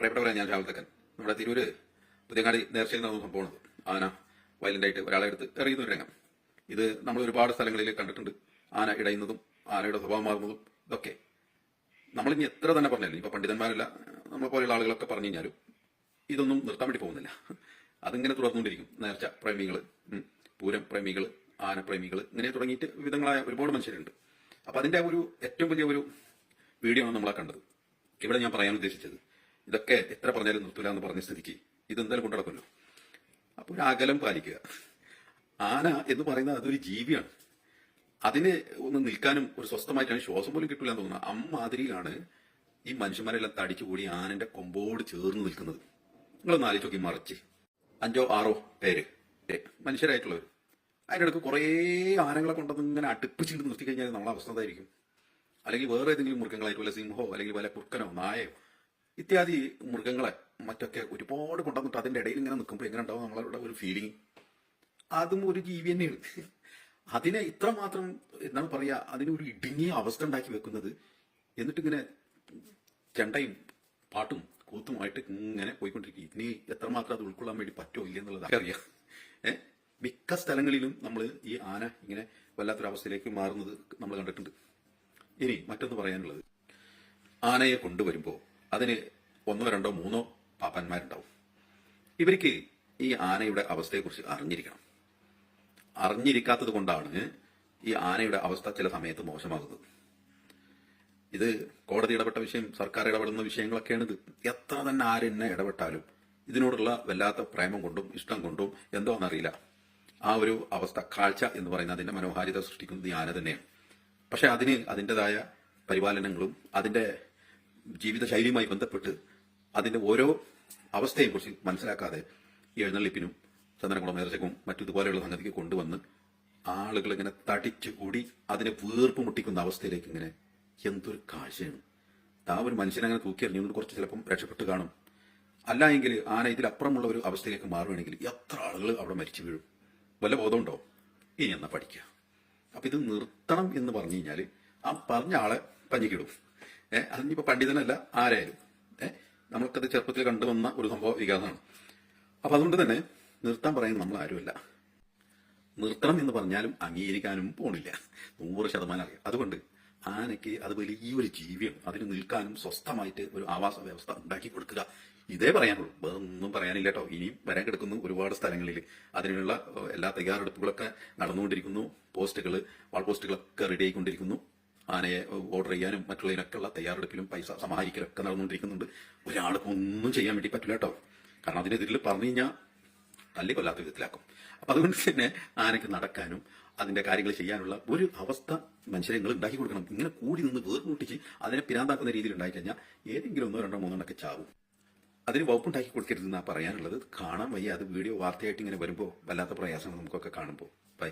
പ്രിയപ്പെട്ടവരെ ഞാൻ രാഹുൽ തക്കൻ. നമ്മുടെ തിരൂര് പുതിയങ്ങാടി നേർച്ചയിൽ നടന്ന സംഭവമാണ് ആന വയലന്റ് ആയിട്ട് ഒരാളെ എടുത്ത് എറിയുന്ന ഒരു രംഗം. ഇത് നമ്മൾ ഒരുപാട് സ്ഥലങ്ങളിൽ കണ്ടിട്ടുണ്ട്. ആന ഇടയുന്നതും ആനയുടെ സ്വഭാവം മാറുന്നതും ഇതൊക്കെ. നമ്മളിനി എത്ര തന്നെ പറഞ്ഞാലും ഇപ്പൊ പണ്ഡിതന്മാരല്ല നമ്മളെ പോലെയുള്ള ആളുകളൊക്കെ പറഞ്ഞു കഴിഞ്ഞാലും ഇതൊന്നും നിർത്താൻ വേണ്ടി പോകുന്നില്ല. അതിങ്ങനെ തുടർന്നുകൊണ്ടിരിക്കും നേർച്ച പ്രേമികൾ പൂരം പ്രേമികൾ ആനപ്രേമികൾ ഇങ്ങനെ തുടങ്ങിയിട്ട് വിവിധങ്ങളായ ഒരുപാട് മനുഷ്യരുണ്ട്. അപ്പൊ അതിന്റെ ഒരു ഏറ്റവും വലിയ ഒരു വീഡിയോ ആണ് നമ്മളാ കണ്ടത്. ഇവിടെ ഞാൻ പറയാൻ ഉദ്ദേശിച്ചത് ഇതൊക്കെ എത്ര പറഞ്ഞാലും നിർത്തൂല എന്ന് പറഞ്ഞ സ്ഥിതിക്ക്. ഇതെന്തായാലും കൊണ്ടുനടക്കുമല്ലോ അപ്പൊ ഒരു അകലം പാലിക്കുക. ആന എന്ന് പറയുന്നത് അതൊരു ജീവിയാണ്. അതിന് ഒന്ന് നിൽക്കാനും ഒരു സ്വസ്ഥമായിട്ടാണ് ശ്വാസം പോലും കിട്ടില്ല എന്ന് തോന്നുന്നത് അമ്മാതിരിയിലാണ് ഈ മനുഷ്യന്മാരെല്ലാം തടിച്ചു കൂടി ആനന്റെ കൊമ്പോട് ചേർന്ന് നിൽക്കുന്നത്. നിങ്ങളൊന്ന് ആലോചിച്ച് നോക്കി മറിച്ച്. അഞ്ചോ ആറോ പേര്. മനുഷ്യരായിട്ടുള്ളവർ അതിനിടക്ക് കുറേ ആനകളെ കൊണ്ടത് ഇങ്ങനെ അടുപ്പിച്ചിട്ട് നിർത്തി കഴിഞ്ഞാൽ നമ്മളെ അവസ്ഥ എന്തായിരിക്കും? അല്ലെങ്കിൽ വേറെ ഏതെങ്കിലും മൃഗങ്ങളായിട്ട് വല്ല സിംഹോ അല്ലെങ്കിൽ വല്ല കുർക്കനോ നായയോ ഇത്യാദി മൃഗങ്ങളെ മറ്റൊക്കെ ഒരുപാട് കൊണ്ടുവന്നിട്ട് അതിന്റെ ഇടയിൽ ഇങ്ങനെ നിൽക്കുമ്പോൾ എങ്ങനെ ഉണ്ടാവും നമ്മളുടെ ഒരു ഫീലിംഗ് അതും ഒരു ജീവി തന്നെയാണ്. അതിനെ ഇത്ര മാത്രം എന്താണ് പറയാ അതിനൊരു ഇടുങ്ങിയ അവസ്ഥ ഉണ്ടാക്കി വെക്കുന്നത് എന്നിട്ട് ഇങ്ങനെ ചെണ്ടയും പാട്ടും കൂത്തുമായിട്ട് ഇങ്ങനെ പോയിക്കൊണ്ടിരിക്കും. ഇനി എത്രമാത്രം അത് ഉൾക്കൊള്ളാൻ വേണ്ടി പറ്റുമോ ഇല്ലെന്നുള്ളത് അറിയാം. ഏഹ് മിക്ക സ്ഥലങ്ങളിലും നമ്മൾ ഈ ആന ഇങ്ങനെ വല്ലാത്തൊരവസ്ഥയിലേക്ക് മാറുന്നത് നമ്മൾ കണ്ടിട്ടുണ്ട്. ഇനി മറ്റൊന്ന് പറയാനുള്ളത്. ആനയെ കൊണ്ടുവരുമ്പോൾ അതിന് ഒന്നോ രണ്ടോ മൂന്നോ പാപ്പന്മാരുണ്ടാവും. ഇവർക്ക് ഈ ആനയുടെ അവസ്ഥയെക്കുറിച്ച് അറിഞ്ഞിരിക്കണം. അറിഞ്ഞിരിക്കാത്തത് കൊണ്ടാണ് ഈ ആനയുടെ അവസ്ഥ ചില സമയത്ത് മോശമാകുന്നത്. ഇത് കോടതി ഇടപെട്ട വിഷയം സർക്കാർ ഇടപെടുന്ന വിഷയങ്ങളൊക്കെയാണ് ഇത്. എത്ര തന്നെ ആരെന്നെ ഇടപെട്ടാലും ഇതിനോടുള്ള വല്ലാത്ത പ്രേമം കൊണ്ടും ഇഷ്ടം കൊണ്ടും എന്തോന്നറിയില്ല. ആ ഒരു അവസ്ഥ കാഴ്ച എന്ന് പറയുന്ന അതിന്റെ മനോഹാരിത സൃഷ്ടിക്കുന്നത് ഈ ആന തന്നെയാണ്. പക്ഷെ അതിന് അതിന്റെതായ പരിപാലനങ്ങളും അതിന്റെ ജീവിതശൈലിയുമായി ബന്ധപ്പെട്ട് അതിന്റെ ഓരോ അവസ്ഥയെയും കുറിച്ച് മനസ്സിലാക്കാതെ എഴുന്നള്ളിപ്പിനും ചന്ദനകുളം നേർച്ചക്കും മറ്റു ഇതുപോലെയുള്ള സംഗതിക്ക് കൊണ്ടുവന്ന് ആളുകൾ ഇങ്ങനെ തടിച്ചു കൂടി അതിനെ വീർപ്പ് മുട്ടിക്കുന്ന അവസ്ഥയിലേക്ക് ഇങ്ങനെ എന്തൊരു കാഴ്ചയാണ്. താ ഒരു മനുഷ്യനെ അങ്ങനെ തൂക്കി എറിഞ്ഞുകൊണ്ട് കുറച്ച് ചിലപ്പം രക്ഷപ്പെട്ട് കാണും. അല്ല എങ്കിൽ ആന ഇതിലപ്പുറമുള്ള ഒരു അവസ്ഥയിലേക്ക് മാറുകയാണെങ്കിൽ എത്ര ആളുകൾ അവിടെ മരിച്ചു വീഴും. വല്ല ബോധമുണ്ടോ? ഇനി എന്നാ പഠിക്കുക. അപ്പൊ ഇത് നിർത്തണം എന്ന് പറഞ്ഞു കഴിഞ്ഞാൽ ആ പറഞ്ഞ ആളെ പഞ്ഞിക്കിടും. ഏഹ് അതിനിപ്പോ പണ്ഡിതനല്ല ആരായാലും. ഏഹ് നമ്മൾക്കത് ചെറുപ്പത്തിൽ കണ്ടുവന്ന ഒരു സംഭവം വികാസമാണ് അപ്പൊ അതുകൊണ്ട് തന്നെ നിർത്താൻ പറയുന്നത് നമ്മൾ ആരുമല്ല. നിർത്തണം എന്ന് പറഞ്ഞാലും അംഗീകരിക്കാനും പോണില്ല. നൂറ് ശതമാനം അറിയാം. അതുകൊണ്ട് ആനയ്ക്ക് അത് വലിയൊരു ജീവിയാണ്. അതിന് നിൽക്കാനും സ്വസ്ഥമായിട്ട് ഒരു ആവാസ വ്യവസ്ഥ ഉണ്ടാക്കി കൊടുക്കുക. ഇതേ പറയാനുള്ളൂ. വേറെ ഒന്നും പറയാനില്ല കേട്ടോ. ഇനിയും വരാൻ കിടക്കുന്നു ഒരുപാട് സ്ഥലങ്ങളിൽ. അതിനുള്ള എല്ലാ തയ്യാറെടുപ്പുകളൊക്കെ നടന്നുകൊണ്ടിരിക്കുന്നു. പോസ്റ്റുകൾ വാൾ പോസ്റ്റുകളൊക്കെ റെഡി ആയിക്കൊണ്ടിരിക്കുന്നു. ആനയെ ഓർഡർ ചെയ്യാനും മറ്റുള്ളതിനൊക്കെയുള്ള തയ്യാറെടുപ്പിലും പൈസ സമാഹരിക്കലൊക്കെ നടന്നുകൊണ്ടിരിക്കുന്നുണ്ട്. ഒരാൾക്കും ഒന്നും ചെയ്യാൻ വേണ്ടി പറ്റില്ല കേട്ടോ. കാരണം അതിനെതിരിൽ പറഞ്ഞു കഴിഞ്ഞാൽ തല്ലി കൊല്ലാത്ത വിധത്തിലാക്കും. അപ്പൊ അതുകൊണ്ട് തന്നെ ആനയ്ക്ക് നടക്കാനും അതിന്റെ കാര്യങ്ങൾ ചെയ്യാനുള്ള ഒരു അവസ്ഥ മനുഷ്യരെ നിങ്ങൾ ഉണ്ടാക്കി കൊടുക്കണം. ഇങ്ങനെ കൂടി നിന്ന് വേർമുട്ടിച്ച് അതിനെ പിരാന്താക്കുന്ന രീതിയിൽ ഉണ്ടായി കഴിഞ്ഞാൽ ഏതെങ്കിലും ഒന്നോ രണ്ടോ മൂന്നോ എണ്ണൊക്കെ ചാവും. അതിന് വകുപ്പുണ്ടാക്കി കൊടുക്കരുതെന്നാണ് പറയാനുള്ളത്. കാണാൻ വയ്യ. അത് വീഡിയോ വാർത്തയായിട്ട് ഇങ്ങനെ വരുമ്പോൾ വല്ലാത്ത പ്രയാസങ്ങൾ നമുക്കൊക്കെ കാണുമ്പോൾ ബൈ